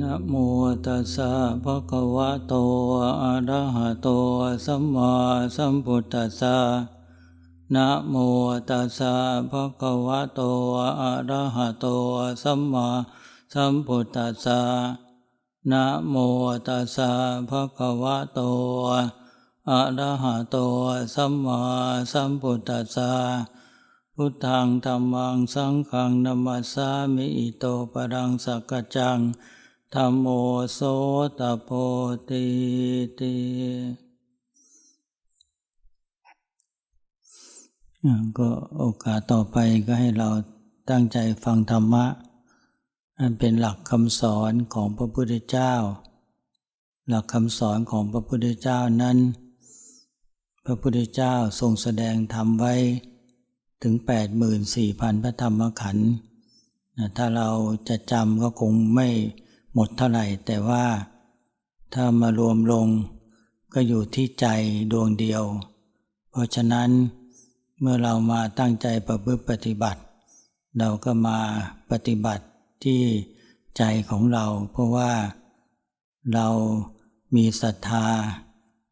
นะโมตัสสะภะคะวะโตอะระหะโตสัมมาสัมพุทธัสสะนะโมตัสสะภะคะวะโตอะระหะโตสัมมาสัมพุทธัสสะนะโมตัสสะภะคะวะโตอะระหะโตสัมมาสัมพุทธัสสะพุทธังธัมมังสังฆังนัมมัสสามิอิโตปะรังสักกจัง ธัมโมโสตโพธิติก็โอกาสต่อไปก็ให้เราตั้งใจฟังธรรมะ อันเป็นหลักคำสอนของพระพุทธเจ้า หลักคำสอนของพระพุทธเจ้านั้น พระพุทธเจ้าทรงแสดงธรรมไว้ถึง 84,000 พระธรรมขันธ์ถ้าเราจะจำก็คงไม่ หมดเท่าไหร่ แต่ว่าถ้ามารวมลงก็อยู่ที่ใจดวงเดียว เพราะฉะนั้นเมื่อเรามาตั้งใจประพฤติปฏิบัติ เราก็มาปฏิบัติที่ใจของเรา เพราะว่าเรามีศรัทธา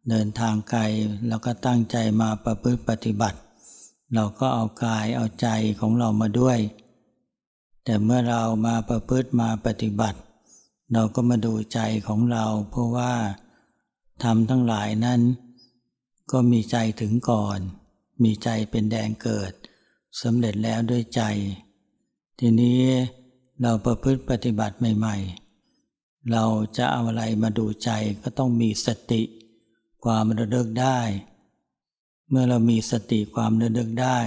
เดินทางไกลแล้วก็ตั้งใจมาประพฤติปฏิบัติ เราก็เอากายเอาใจของเรามาด้วย แต่เมื่อเรามาประพฤติมาปฏิบัติ เราก็มาดูใจของเราเพราะว่าทำทั้งหลายนั้น ก็มีใจถึงก่อน มีใจเป็นแดงเกิดสำเร็จแล้วด้วยใจ ทีนี้เราประพฤติปฏิบัติใหม่ ๆ เราจะเอาอะไรมาดูใจก็ต้องมีสติความระลึกได้ เมื่อเรามีสติความระลึกได้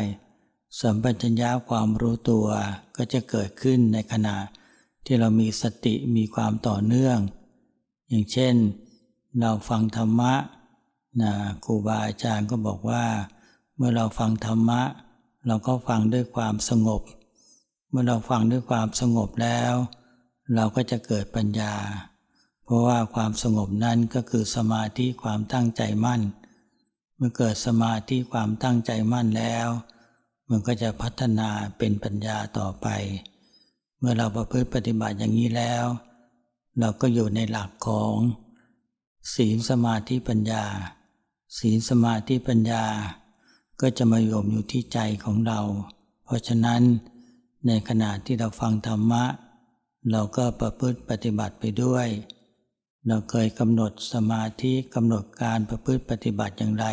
สัมปชัญญะความรู้ตัวก็จะเกิดขึ้นในขณะ ที่เรามีสติมีความต่อเนื่อง อย่างเช่น เราฟังธรรมะนะครูบาอาจารย์ก็บอกว่า เมื่อเราฟังธรรมะ เราก็ฟังด้วยความสงบ เมื่อเราฟังด้วยความสงบแล้ว เราก็จะเกิดปัญญา เพราะว่าความสงบนั้นก็คือสมาธิความตั้งใจมั่น เมื่อเกิดสมาธิความตั้งใจมั่นแล้ว มันก็จะพัฒนาเป็นปัญญาต่อไป เมื่อเราประพฤติปฏิบัติอย่างนี้แล้ว เราก็อยู่ในหลักของศีลสมาธิปัญญา ศีลสมาธิปัญญา ก็จะมาโยมอยู่ที่ใจของเรา เพราะฉะนั้นในขณะที่เราฟังธรรมะ เราก็ประพฤติปฏิบัติไปด้วย เราเคยกำหนดสมาธิกำหนดการประพฤติปฏิบัติอย่างไร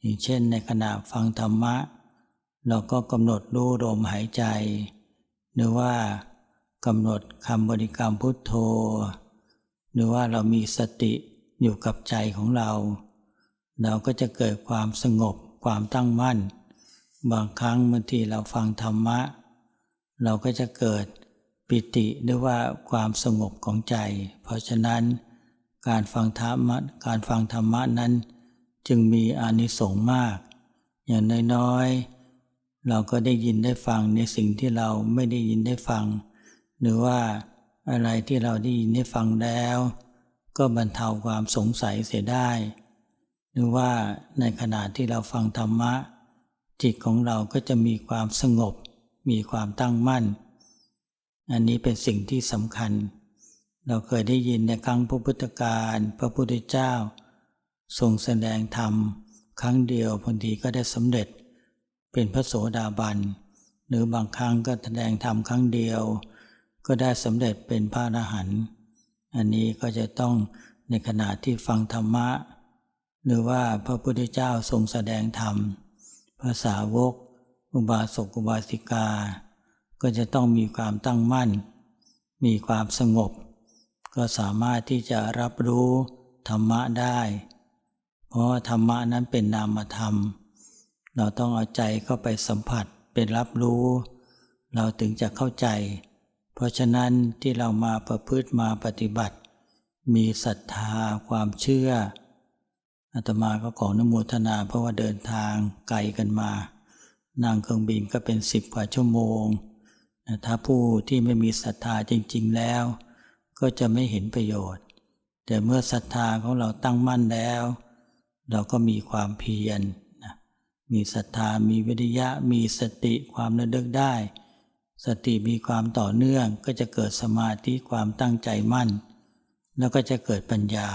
อย่างเช่นในขณะฟังธรรมะ เราก็กำหนดรู้ลมหายใจ หรือว่ากำหนดคำบริกรรมพุทโธ หรือว่าเรามีสติอยู่กับใจของเรา เราก็จะเกิดความสงบความตั้งมั่น บางครั้งบางทีเราฟังธรรมะ เราก็จะเกิดปิติหรือว่าความสงบของใจ เพราะฉะนั้นการฟังธรรมะการฟังธรรมะนั้น จึงมีอานิสงส์มาก อย่างน้อยๆ เราก็ได้ยินได้ฟังในสิ่งที่เราไม่ได้ยินได้ฟัง หรือว่าอะไรที่เราได้ยินได้ฟังแล้ว ก็บรรเทาความสงสัยเสียได้ หรือว่าในขณะที่เราฟังธรรมะ จิตของเราก็จะมีความสงบ มีความตั้งมั่น อันนี้เป็นสิ่งที่สำคัญ เราเคยได้ยินในครั้งพระพุทธการพระพุทธเจ้าทรงแสดงธรรม ครั้งเดียวบางทีก็ได้สำเร็จ เป็นพระโสดาบัน หรือบางครั้งก็แสดงธรรมครั้งเดียว ก็ได้สำเร็จเป็นพระอรหันต์อันนี้ก็จะต้องในขณะที่ฟังธรรมะ หรือว่าพระพุทธเจ้าทรงแสดงธรรม ภาษาวก อุบาสกอุบาสิกา ก็จะต้องมีความตั้งมั่น มีความสงบ ก็สามารถที่จะรับรู้ธรรมะได้ เพราะว่าธรรมะนั้นเป็นนามธรรม เราต้องเอาใจเข้าไปสัมผัสเป็นรับรู้ เราถึงจะเข้าใจ เพราะฉะนั้นที่เรามาประพฤติมาปฏิบัติ มีศรัทธาความเชื่ออาตมาก็ขอนโมทนาเพราะว่าเดินทางไกลกันมา นั่งเครื่องบินก็เป็นสิบกว่าชั่วโมง ถ้าผู้ที่ไม่มีศรัทธาจริง ๆแล้ว ก็จะไม่เห็นประโยชน์ แต่เมื่อศรัทธาของเราตั้งมั่นแล้ว เราก็มีความเพียร มีศรัทธามีวิริยะ มีสติความระลึกได้ สติมีความต่อเนื่องก็จะเกิดสมาธิความตั้งใจมั่น แล้วก็จะเกิดปัญญา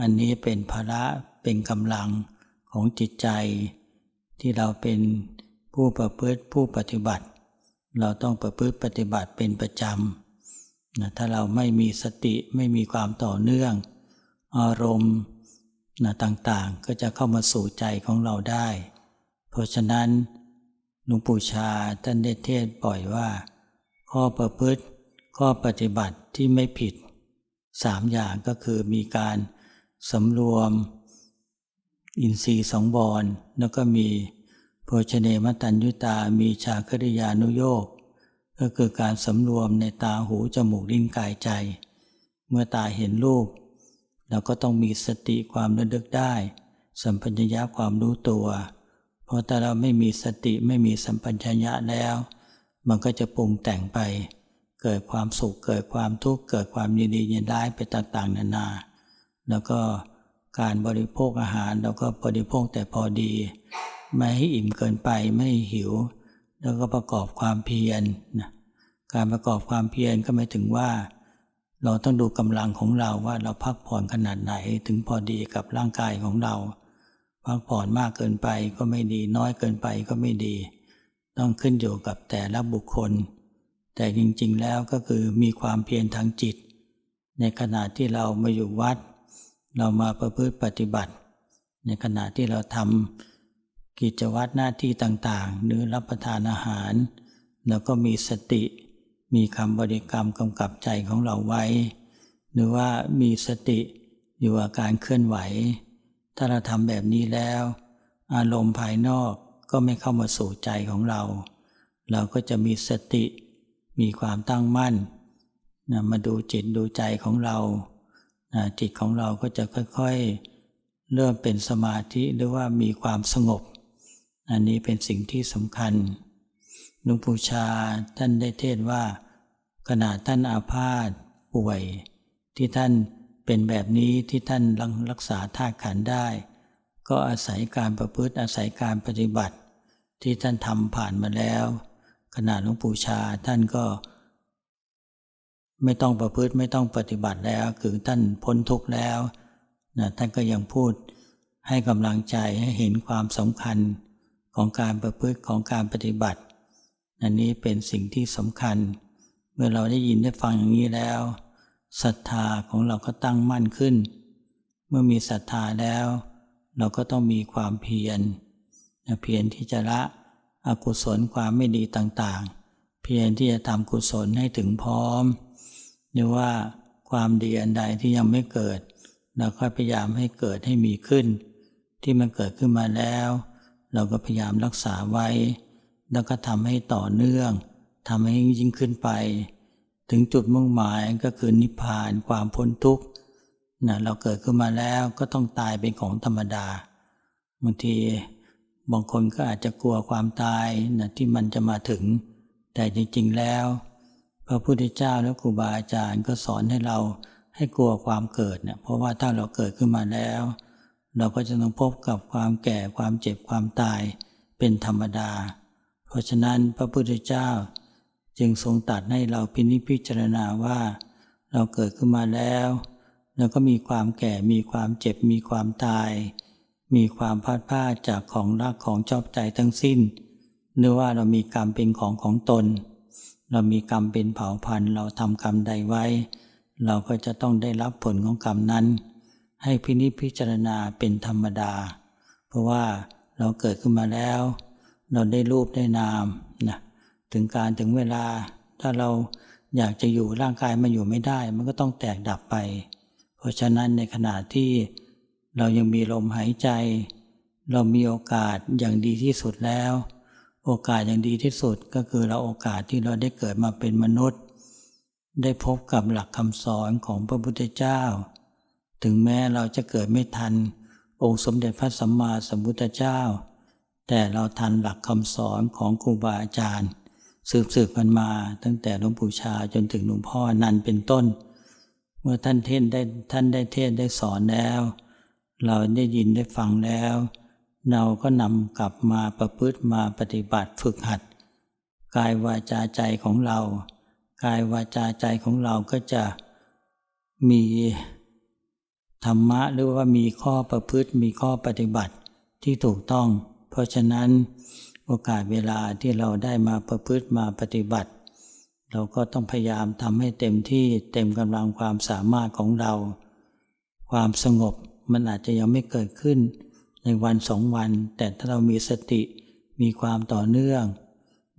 อันนี้เป็นภาระเป็นกำลังของจิตใจ ที่เราเป็นผู้ประพฤติผู้ปฏิบัติ เราต้องประพฤติปฏิบัติเป็นประจำนะถ้าเราไม่มีสติไม่มีความต่อเนื่อง อารมณ์นะต่างๆก็จะเข้ามาสู่ใจของเราได้ เพราะฉะนั้นหลวงปู่ชาท่านได้เทศบ่อยว่า ข้อประพฤติ ข้อปฏิบัติที่ไม่ผิดสามอย่างก็คือมีการสำรวม อินทรีย์สองบอนแล้วก็มีโภชเนมตัญยุตา มีชาคริยานุโยกก็คือการสำรวมในตาหูจมูกลิ้นกายใจ เมื่อตาเห็นรูปเราก็ต้องมีสติความระลึกได้ สัมปัญญะความรู้ตัว เพราะถ้าเราไม่มีสติไม่มีสัมปัญญะแล้ว มันก็จะปรุงแต่งไป เกิดความสุขเกิดความทุกข์เกิดความยินดียินร้ายไปต่างๆ นานา แล้วก็การบริโภคอาหารเราก็บริโภคแต่พอดี ไม่ให้อิ่มเกินไปไม่ห้หิว แล้วก็ประกอบความเพียรนะการประกอบความเพียรก็หมายถึงว่า เราต้องดูกำลังของเราว่าเราพักผ่อนขนาดไหนถึงพอดีกับร่างกายของเรา พักผ่อนมากเกินไปก็ไม่ดี น้อยเกินไปก็ไม่ดี ต้องขึ้นอยู่กับแต่ละบุคคล แต่จริงๆแล้วก็คือมีความเพียรทางจิต ในขณะที่เรามาอยู่วัด เรามาประพฤติปฏิบัติ ในขณะที่เราทำกิจวัตรหน้าที่ต่างๆ หรือรับประทานอาหาร แล้วก็มีสติ มีคำบริกรรมกำกับใจของเราไว้ หรือว่ามีสติอยู่กับการเคลื่อนไหว ถ้าเราทำแบบนี้แล้ว อารมณ์ภายนอกก็ไม่เข้ามาสู่ใจของเรา เราก็จะมีสติ มีความตั้งมั่นนะมาดูจิตดูใจของเรานะจิตของเราก็จะค่อยๆ เริ่มเป็นสมาธิหรือว่ามีความสงบ อันนี้เป็นสิ่งที่สำคัญหลวงปู่ชาท่านได้เทศว่า ขณะท่านอาพาธป่วย ที่ท่าน เป็นแบบนี้ที่ท่านรักษาธาตุขันได้ ก็อาศัยการประพฤติอาศัยการปฏิบัติ ที่ท่านทำผ่านมาแล้ว ขณะหลวงปู่ชาท่านก็ ไม่ต้องประพฤติไม่ต้องปฏิบัติแล้วคือท่านพ้นทุกข์แล้วนะท่านก็ยังพูดให้กำลังใจให้เห็นความสำคัญของการประพฤติของการปฏิบัติ อันนี้เป็นสิ่งที่สำคัญ เมื่อเราได้ยินได้ฟังอย่างนี้แล้ว ศรัทธาของเราก็ตั้งมั่นขึ้น เมื่อมีศรัทธาแล้ว เราก็ต้องมีความเพียรเพียรที่จะละอกุศลความไม่ดีต่างๆ เพียรที่จะทำกุศลให้ถึงพร้อม หรือว่าความดีอันใดที่ยังไม่เกิด เราก็พยายามให้เกิดให้มีขึ้น ที่มันเกิดขึ้นมาแล้ว เราก็พยายามรักษาไว้ แล้วก็ทำให้ต่อเนื่องทำให้ยิ่งขึ้นไป ถึงจุดมุ่งหมายก็คือนิพพานความพ้นทุกข์นะเราเกิดขึ้นมาแล้วก็ต้องตายเป็นของธรรมดาบางทีบางคนก็อาจจะกลัวความตายนะที่มันจะมาถึง แต่จริงๆแล้ว พระพุทธเจ้าและครูบาอาจารย์ก็สอนให้เราให้กลัวความเกิดเนี่ยเพราะว่าถ้าเราเกิดขึ้นมาแล้ว เราก็จะต้องพบกับความแก่ความเจ็บความตายเป็นธรรมดา เพราะฉะนั้นพระพุทธเจ้า จึงทรงตัดให้เราพินิจพิจารณาว่า เราเกิดขึ้นมาแล้วเราก็มีความแก่มีความเจ็บมีความตาย มีความพลาดพลาดจากของรักของชอบใจทั้งสิ้นเนื่อว่าเรามีกรรมเป็นของของตน เรามีกรรมเป็นเผ่าพันธุ์ เราทำกรรมใดไว้ เราก็จะต้องได้รับผลของกรรมนั้น ให้พินิจพิจารณาเป็นธรรมดา เพราะว่าเราเกิดขึ้นมาแล้ว เราได้รูปได้นามนะ ถึงการถึงเวลา ถ้าเราอยากจะอยู่ร่างกายมันอยู่ไม่ได้ มันก็ต้องแตกดับไป เพราะฉะนั้นในขณะที่เรายังมีลมหายใจ เรามีโอกาสอย่างดีที่สุดแล้ว โอกาสอย่างดีที่สุดก็คือเราโอกาสที่เราได้เกิดมาเป็นมนุษย์ ได้พบกับหลักคำสอนของพระพุทธเจ้า ถึงแม้เราจะเกิดไม่ทัน องค์สมเด็จพระสัมมาสัมพุทธเจ้า แต่เราทันหลักคำสอนของครูบาอาจารย์ สืบสืบกันมาตั้งแต่หลวงปู่ชาจนถึงหลวงพ่อนันเป็นต้น เมื่อท่านเทศได้ท่านได้เทศได้สอนแล้ว เราได้ยินได้ฟังแล้ว เราก็นำกลับมาประพฤติมาปฏิบัติฝึกหัด กายวาจาใจของเรา กายวาจาใจของเราก็จะมีธรรมะหรือว่ามีข้อประพฤติมีข้อปฏิบัติที่ถูกต้อง เพราะฉะนั้น โอกาสเวลาที่เราได้มาประพฤติมาปฏิบัติ เราก็ต้องพยายามทำให้เต็มที่เต็มกำลังความสามารถของเรา ความสงบมันอาจจะยังไม่เกิดขึ้น ในวันสองวัน แต่ถ้าเรามีสติมีความต่อเนื่อง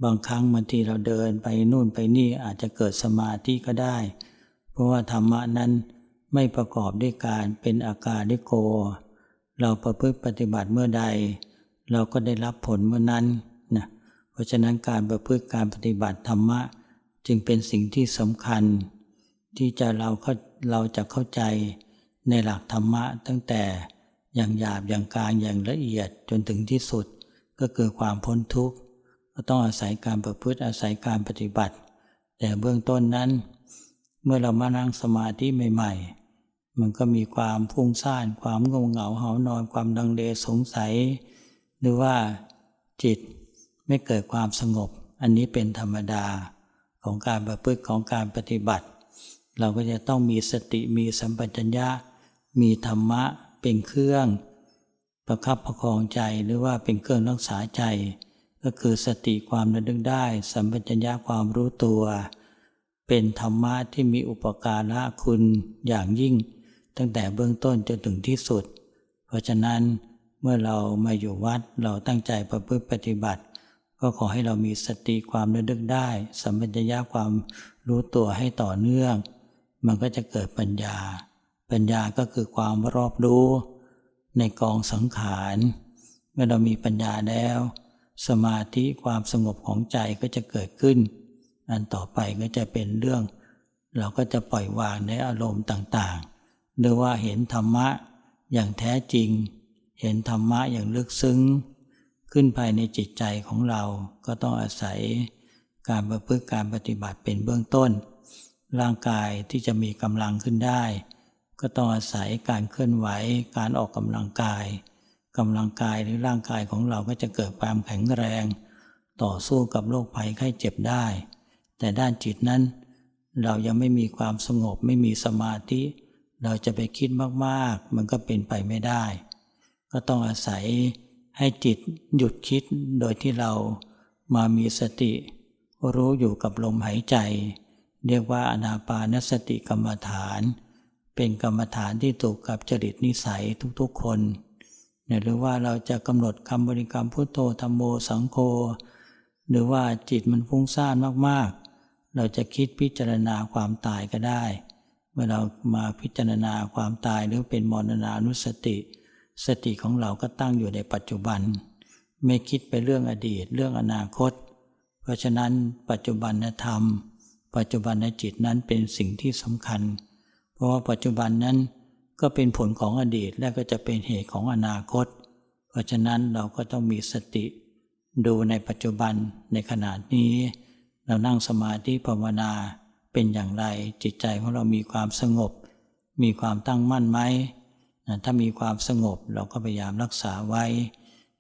บางครั้งบางทีเราเดินไปนู่นไปนี่อาจจะเกิดสมาธิก็ได้ เพราะว่าธรรมะนั้นไม่ประกอบด้วยการเป็นอาการดิโก เราประพฤติปฏิบัติเมื่อใด เราก็ได้รับผลเมื่อนั้นนะเพราะฉะนั้นการประพฤติการปฏิบัติธรรมะ จึงเป็นสิ่งที่สำคัญ ที่จะเราเข้าเราจะเข้าใจในหลักธรรมะตั้งแต่อย่างหยาบอย่างกลางอย่างละเอียดจนถึงที่สุดก็คือความพ้นทุกข์ก็ต้องอาศัยการประพฤติอาศัยการปฏิบัติ แต่เบื้องต้นนั้น เมื่อเรามานั่งสมาธิใหม่ ๆ มันก็มีความฟุ้งซ่านความงงเหงาเหานอนความดังเลสงสัย หรือว่าจิตไม่เกิดความสงบ อันนี้เป็นธรรมดาของการประพฤติของการปฏิบัติ เราก็จะต้องมีสติมีสัมปชัญญะ มีธรรมะเป็นเครื่อง ประคับประคองใจหรือว่าเป็นเครื่องรักษาใจ ก็คือสติความระลึกได้ สัมปชัญญะความรู้ตัว เป็นธรรมะที่มีอุปการะคุณอย่างยิ่ง ตั้งแต่เบื้องต้นจนถึงที่สุด เพราะฉะนั้น มื่อเรามาอยู่วัดเราตั้งใจประพฤติปฏิบัติ ก็ขอให้เรามีสติความระลึกได้สัมปชัญญะความรู้ตัวให้ต่อเนื่อง มันก็จะเกิดปัญญา ปัญญาก็คือความรอบรู้ในกองสังขารเมื่อเรามีปัญญาแล้ว สมาธิความสงบของใจก็จะเกิดขึ้น อันต่อไปก็จะเป็นเรื่อง เราก็จะปล่อยวางในอารมณ์ต่างๆหรือว่าเห็นธรรมะอย่างแท้จริง เห็นธรรมะอย่างลึกซึ้ง ขึ้นภายในจิตใจของเราก็ต้องอาศัยการประพฤติการปฏิบัติเป็นเบื้องต้น ร่างกายที่จะมีกำลังขึ้นได้ ก็ต้องอาศัยการเคลื่อนไหวการออกกำลังกายกำลังกายหรือร่างกายของเราก็จะเกิดความแข็งแรง ต่อสู้กับโรคภัยไข้เจ็บได้ แต่ด้านจิตนั้น เรายังไม่มีความสงบไม่มีสมาธิ เราจะไปคิดมากๆ มันก็เป็นไปไม่ได้ ก็ต้องอาศัยให้จิตหยุดคิดโดยที่เรามามีสติ รู้อยู่กับลมหายใจ เรียกว่าอนาปานสติกรรมฐาน เป็นกรรมฐานที่ถูกกับจริตนิสัยทุกๆคนหรือว่าเราจะกำหนดคำบริกรรมพุทโธธรรมโมสังโฆหรือว่าจิตมันฟุ้งซ่านมากๆ เราจะคิดพิจารณาความตายก็ได้ เมื่อเรามาพิจารณาความตายหรือเป็นมรณานุสติ สติของเราก็ตั้งอยู่ในปัจจุบัน ไม่คิดไปเรื่องอดีตเรื่องอนาคต เพราะฉะนั้นปัจจุบันธรรม ปัจจุบันจิตนั้นเป็นสิ่งที่สำคัญ เพราะว่าปัจจุบันนั้นก็เป็นผลของอดีตและก็จะเป็นเหตุของอนาคต เพราะฉะนั้นเราก็ต้องมีสติ ดูในปัจจุบันในขณะนี้ เรานั่งสมาธิภาวนาเป็นอย่างไรจิตใจของเรามีความสงบ มีความตั้งมั่นไหม ถ้ามีความสงบเราก็พยายามรักษาไว้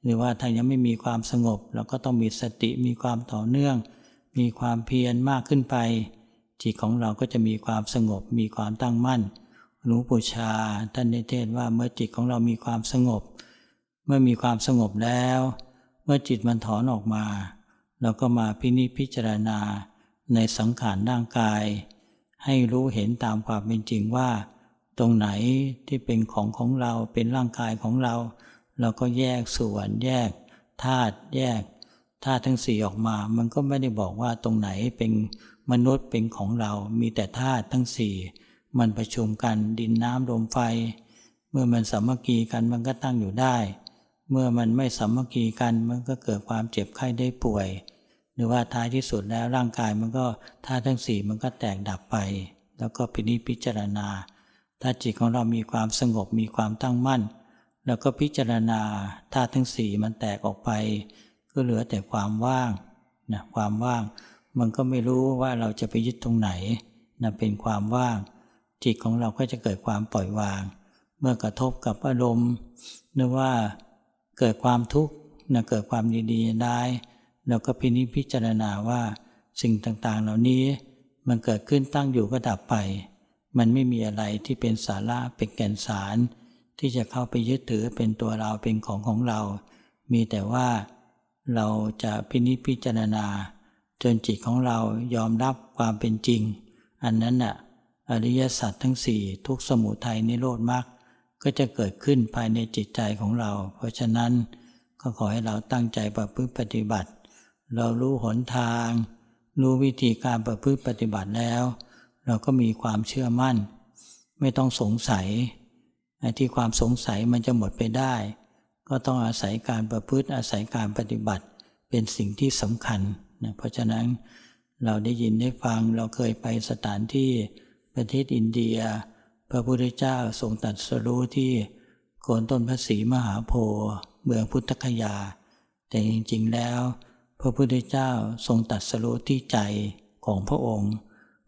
หรือว่าถ้ายังไม่มีความสงบ เราก็ต้องมีสติมีความต่อเนื่อง มีความเพียรมากขึ้นไป จิตของเราก็จะมีความสงบ มีความตั้งมั่นหลวงปู่ชาท่านได้เทศว่าเมื่อจิตของเรามีความสงบ เมื่อมีความสงบแล้ว เมื่อจิตมันถอนออกมา เราก็มาพินิจพิจารณาในสังขารร่างกาย ให้รู้เห็นตามความเป็นจริงว่า ตรงไหนที่เป็นของของเราเป็นร่างกายของเรา เราก็แยกส่วนแยกธาตุแยกธาตุทั้งสี่ออกมา มันก็ไม่ได้บอกว่าตรงไหนเป็นมนุษย์เป็นของเรา มีแต่ธาตุทั้งสี่มันประชุมกันดินน้ำลมไฟ เมื่อมันสามัคคีกันมันก็ตั้งอยู่ได้ เมื่อมันไม่สามัคคีกันมันก็เกิดความเจ็บไข้ได้ป่วย หรือว่าท้ายที่สุดแล้วร่างกายมันก็ธาตุทั้งสี่มันก็แตกดับไป แล้วก็พินิจพิจารณา ถ้าจิตของเรามีความสงบมีความตั้งมั่น แล้วก็พิจารณาธาตุทั้งสี่มันแตกออกไป ก็เหลือแต่ความว่างนะความว่าง มันก็ไม่รู้ว่าเราจะไปยึดตรงไหนนะเป็นความว่าง จิตของเราก็จะเกิดความปล่อยวาง เมื่อกระทบกับอารมณ์หรือว่าเกิดความทุกข์นะเกิดความดีๆได้เราก็พินิจพิจารณาว่าสิ่งต่างๆ เหล่านี้มันเกิดขึ้นตั้งอยู่ก็ดับไป มันไม่มีอะไรที่เป็นสาระเป็นแก่นสาร ที่จะเข้าไปยึดถือเป็นตัวเราเป็นของของเรา มีแต่ว่าเราจะพินิจพิจารณา จนจิตของเรายอมรับความเป็นจริง อันนั้นน่ะอริยสัจทั้งสี่ทุกสมุทัยนิโรธมรรคก็จะเกิดขึ้นภายในจิตใจของเรา เพราะฉะนั้นก็ขอให้เราตั้งใจประพฤติปฏิบัติ เรารู้หนทาง รู้วิธีการประพฤติปฏิบัติแล้ว เราก็มีความเชื่อมั่น ไม่ต้องสงสัยไอ้ที่ความสงสัยมันจะหมดไปได้ ก็ต้องอาศัยการประพฤติอาศัยการปฏิบัติเป็นสิ่งที่สำคัญนะเพราะฉะนั้นเราได้ยินได้ฟังเราเคยไปสถานที่ประเทศอินเดีย พระพุทธเจ้าทรงตรัสรู้ที่โคนต้นพระศรีมหาโพธิ์เมืองพุทธคยา แต่จริงๆแล้ว พระพุทธเจ้าทรงตรัสรู้ที่ใจของพระองค์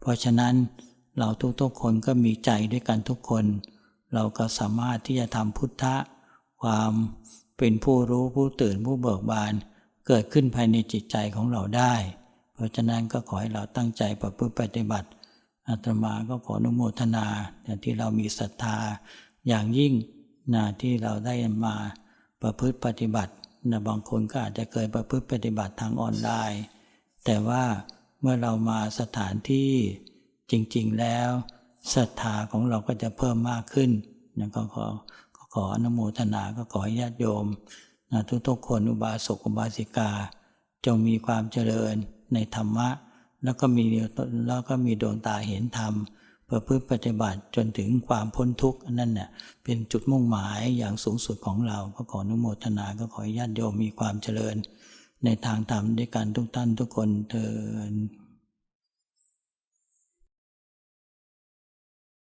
เพราะฉะนั้นเราทุกๆคนก็มีใจด้วยกันทุกคน เราก็สามารถที่จะทำพุทธะ ความเป็นผู้รู้ผู้ตื่นผู้เบิกบาน เกิดขึ้นภายในจิตใจของเราได้ เพราะฉะนั้นก็ขอให้เราตั้งใจประพฤติปฏิบัติอาตมาก็ขออนุโมทนาอย่างที่เรามีศรัทธาอย่างยิ่งนะที่เราได้มาประพฤติปฏิบัตินะบางคนก็อาจจะเคยประพฤติปฏิบัติทางออนไลน์ แต่ว่า เมื่อเรามาสถานที่จริง ๆ แล้วศรัทธาของเราก็จะเพิ่มมากขึ้นนะก็ขอก็ขออนุโมทนาก็ขอให้ญาติโยมนะทุกๆคนอุบาสกอุบาสิกา จงมีความเจริญในธรรมะ แล้วก็มีแล้วก็มีดวงตาเห็นธรรมประพฤติปฏิบัติจนถึงความพ้นทุกข์นั่นเน่ยเป็นจุดมุ่งหมายอย่างสูงสุดของเรา ก็ขออนุโมทนาก็ขอให้ญาติโยมมีความเจริญ ในทางธรรมด้วยกันทุกท่านทุกคนเทอ